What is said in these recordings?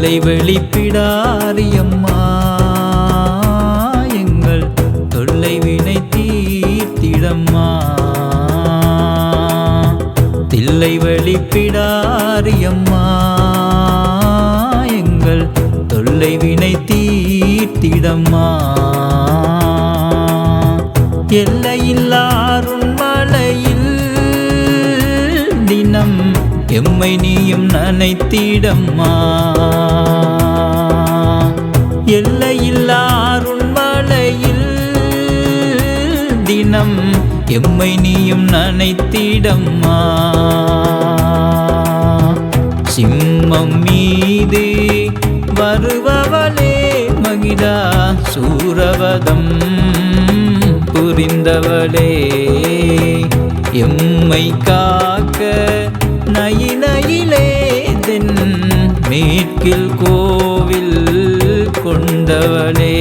தில்லை வெளிப்பிடாரியம்மா எங்கள் தொல்லை வினை தீர்த்திடம்மா. தில்லை வெளிப்பிடாரியம்மா எங்கள் தொல்லை வினை தீர்த்திடம்மா. எல்லையில்லாருண் மலையில் தினம் எம்மை நீயும் நனைத்திடம்மா. எல்லையில்லாருண் மலையில் தினம் எம்மை நீயும் நனைத்திடம்மா. சிம்மம் மீது வருபவளே மகிழா சூரவதம் புரிந்தவளே. எம்மை காக்க மீட்கில் கோவில் கொண்டவளே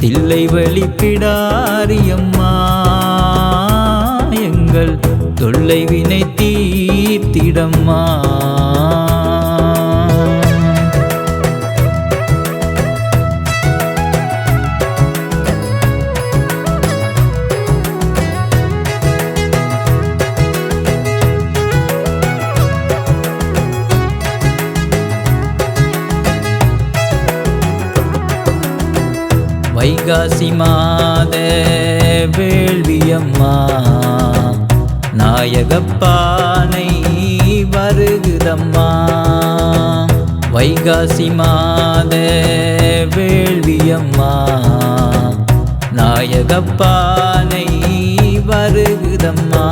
தில்லை வழிப்பிடாரியம்மா எங்கள் தொல்லை வினை தீர்த்திடம்மா. வைகாசி மாத வேள்வியம்மா. நாயகப்பானை வருகுதம்மா வைகாசி மாத வேள்வியம்மா. நாயகப்பானை வருகுதம்மா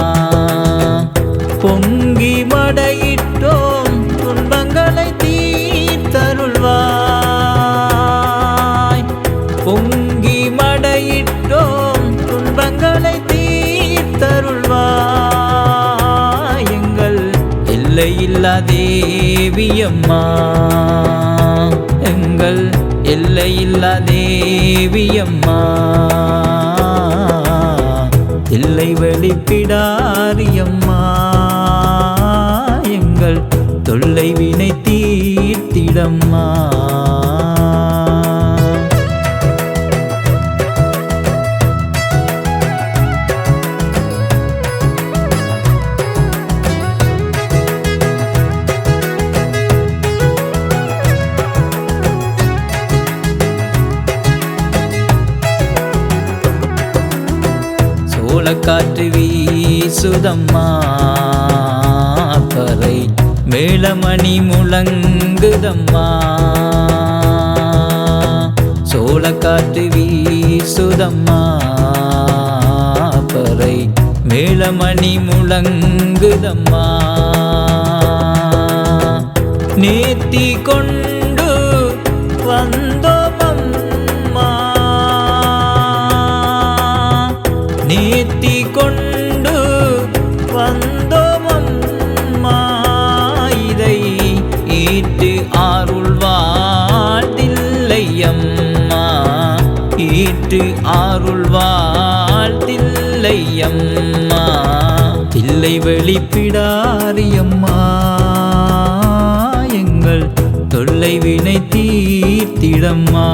பொங்கி மடையில் தேவியம்மா. எங்கள் எல்லையில்லா தேவியம்மா. எல்லை வெளிப்பிடாரியம்மா. எங்கள் தொல்லை வினை தீர்த்திடம்மா. காற்று வீசுதம்மா. கரை மேளமணி முழங்குதம்மா. சோளக்காற்று வீசுதம்மா. பறை மேளமணி முழங்குதம்மா. நேத்தி கொண்டு வந்தோமம்மா. நேத்தி கொண்டு வந்தோமம்மா இதை ஈட்டு ஆருள்வாழ்த்தில்லையம்மா ஈட்டு ஆருள்வாழ்த்தில்லையம்மா தில்லை வெளிப்பிடாரியம்மா எங்கள் தொல்லை வினை தீர்த்திடம்மா.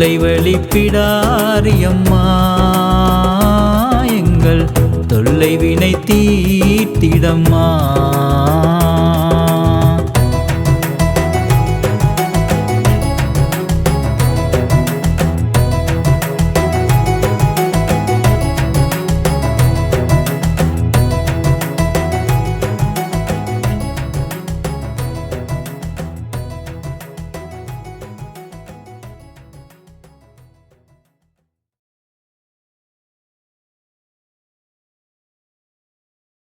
தில்லை வெளிப்பிடாரியம்மா. எங்கள் தொல்லை வினை தீர்த்திடம்மா